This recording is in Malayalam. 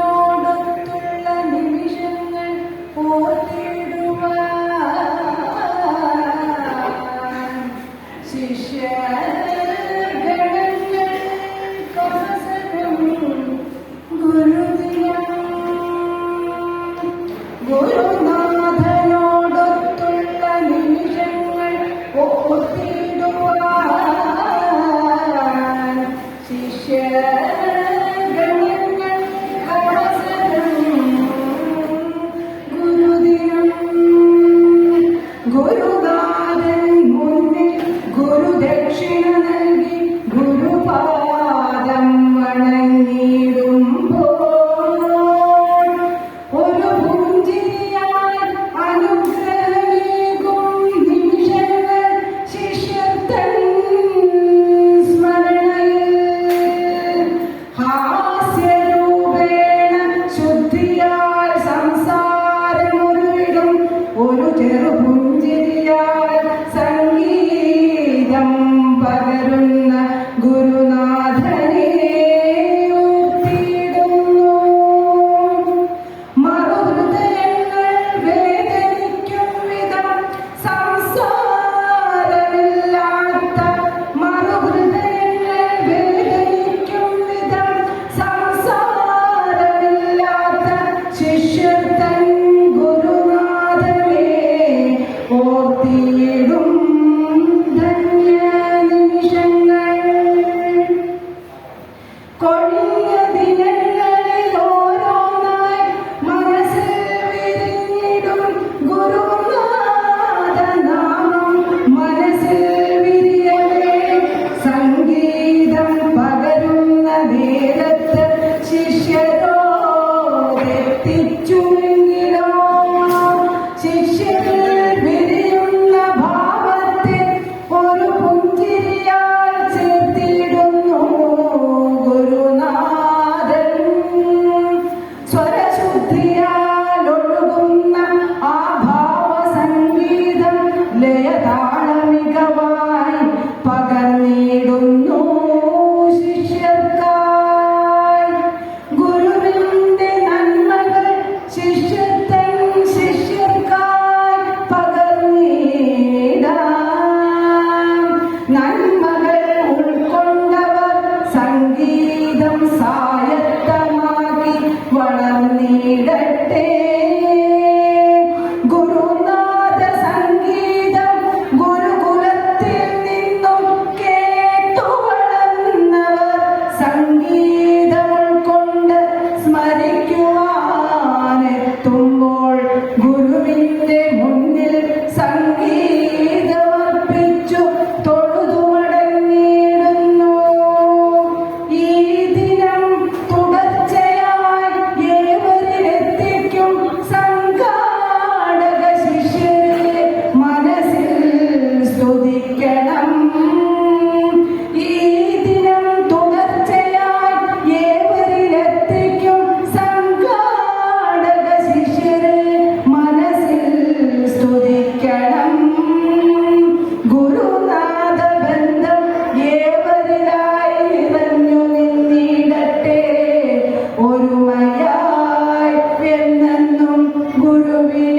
ഗുരുനാഥനോടൊത്തുള്ള നിമിഷങ്ങൾ ഓർത്തിടുവാൻ negro be